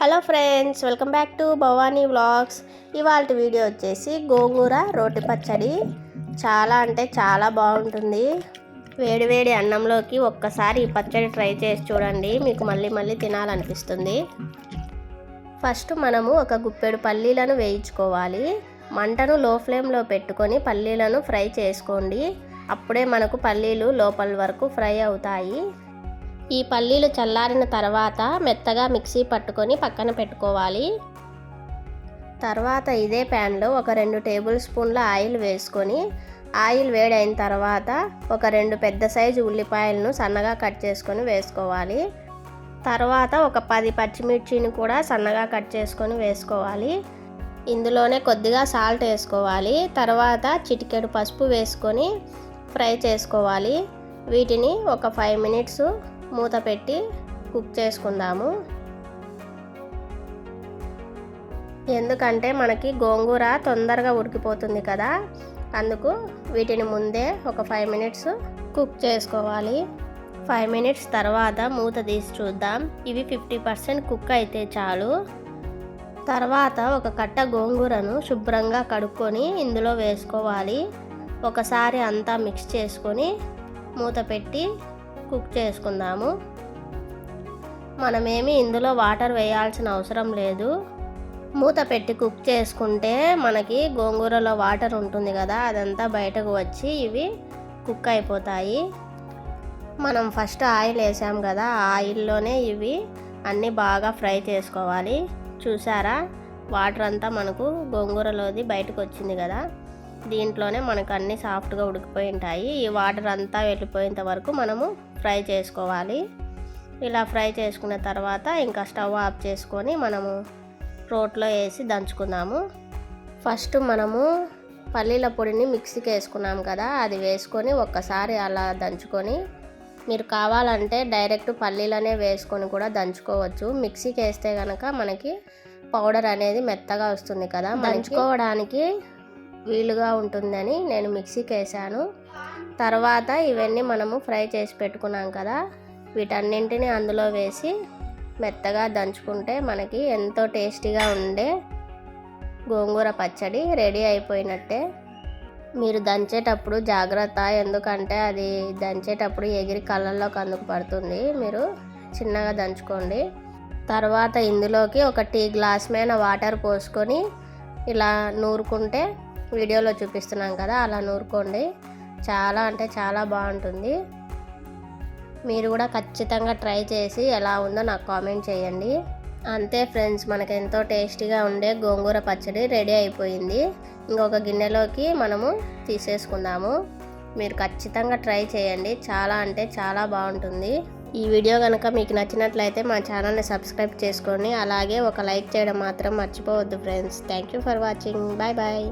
Hello friends welcome back to Bhavani vlogs. ఇవాళ video వచ్చేసి గోంగూర రోటి పచ్చడి. చాలా అంటే చాలా బాగుంటుంది. వేడివేడి అన్నంలోకి ఒక్కసారి ఈ పచ్చడి ట్రై చేసి చూడండి. మీకు మళ్ళీ మళ్ళీ తినాలనిపిస్తుంది. ఫస్ట్ మనము ఒక గుప్పెడు పల్లీలను వేయించుకోవాలి. మంటను లో ఫ్లేమ్లో పెట్టుకొని పల్లీలను ఫ్రై చేసుకోండి. అప్పుడే మనకు పల్లీలు లోపల వరకు ఫ్రై అవుతాయి. ఈ పల్లీలు చల్లారిన తర్వాత మెత్తగా మిక్సీ పట్టుకొని పక్కన పెట్టుకోవాలి. తర్వాత ఇదే ప్యాన్లో ఒక రెండు టేబుల్ స్పూన్ల ఆయిల్ వేసుకొని ఆయిల్ వేడైన తర్వాత ఒక రెండు పెద్ద సైజు ఉల్లిపాయలను సన్నగా కట్ చేసుకొని వేసుకోవాలి. తర్వాత ఒక పది పచ్చిమిర్చిని కూడా సన్నగా కట్ చేసుకొని వేసుకోవాలి. ఇందులోనే కొద్దిగా సాల్ట్ వేసుకోవాలి. తర్వాత చిటికెడు పసుపు వేసుకొని ఫ్రై చేసుకోవాలి. వీటిని ఒక ఫైవ్ మినిట్స్ మూత పెట్టి కుక్ చేసుకుందాము. ఎందుకంటే మనకి గోంగూర తొందరగా ఉడికిపోతుంది కదా అందుకు వీటిని ముందే ఒక ఫైవ్ మినిట్స్ కుక్ చేసుకోవాలి. ఫైవ్ మినిట్స్ తర్వాత మూత తీసి చూద్దాం. ఇవి ఫిఫ్టీ పర్సెంట్ కుక్ అయితే చాలు. తర్వాత ఒక కట్ట గోంగూరను శుభ్రంగా కడుక్కొని ఇందులో వేసుకోవాలి. ఒకసారి అంతా మిక్స్ చేసుకొని మూత పెట్టి కుక్ చేసుకుందాము. మనమేమి ఇందులో వాటర్ వేయాల్సిన అవసరం లేదు. మూత పెట్టి కుక్ చేసుకుంటే మనకి గోంగూరలో వాటర్ ఉంటుంది కదా అదంతా బయటకు వచ్చి ఇవి కుక్ అయిపోతాయి. మనం ఫస్ట్ ఆయిల్ వేసాం కదా ఆయిల్లోనే ఇవి అన్నీ బాగా ఫ్రై చేసుకోవాలి. చూసారా? వాటర్ అంతా మనకు గోంగూరలోది బయటకు వచ్చింది కదా. దీంట్లోనే మనకు అన్నీ సాఫ్ట్గా ఉడికిపోయి ఉంటాయి. ఈ వాటర్ అంతా వెళ్ళిపోయేంత వరకు మనము ఫ్రై చేసుకోవాలి. ఇలా ఫ్రై చేసుకున్న తర్వాత ఇంకా స్టవ్ ఆఫ్ చేసుకొని మనము రోట్లో వేసి దంచుకుందాము. ఫస్ట్ మనము పల్లీల పొడిని మిక్సీకి వేసుకున్నాం కదా అది వేసుకొని ఒక్కసారి అలా దంచుకొని మీరు కావాలంటే డైరెక్ట్ పల్లీలనే వేసుకొని కూడా దంచుకోవచ్చు. మిక్సీకి వేస్తే కనుక మనకి పౌడర్ అనేది మెత్తగా వస్తుంది కదా దంచుకోవడానికి వీలుగా ఉంటుందని నేను మిక్సీకి వేసాను తర్వాత ఇవన్నీ మనము ఫ్రై చేసి పెట్టుకున్నాం కదా వీటన్నింటిని అందులో వేసి మెత్తగా దంచుకుంటే మనకి ఎంతో టేస్టీగా ఉండే గోంగూర పచ్చడి రెడీ అయిపోయినట్టే. మీరు దంచేటప్పుడు జాగ్రత్త ఎందుకంటే అది దంచేటప్పుడు ఎగిరి కళ్ళల్లోకి అందుకు పడుతుంది. మీరు చిన్నగా దంచుకోండి. తర్వాత ఇందులోకి ఒక టీ గ్లాస్ మీద వాటర్ పోసుకొని ఇలా నూరుకుంటే వీడియోలో చూపిస్తున్నాం కదా అలా నూరుకోండి. చాలా అంటే చాలా బాగుంటుంది. మీరు కూడా ఖచ్చితంగా ట్రై చేసి ఎలా ఉందో నాకు కామెంట్ చేయండి. అంతే ఫ్రెండ్స్ మనకు ఎంతో టేస్టీగా ఉండే గోంగూర పచ్చడి రెడీ అయిపోయింది. ఇంకొక గిన్నెలోకి మనము తీసేసుకుందాము. మీరు ఖచ్చితంగా ట్రై చేయండి. చాలా అంటే చాలా బాగుంటుంది. ఈ వీడియో కనుక మీకు నచ్చినట్లయితే మా ఛానల్ని సబ్స్క్రైబ్ చేసుకొని అలాగే ఒక లైక్ చేయడం మాత్రం మర్చిపోవద్దు friends. Thank you for watching. Bye bye.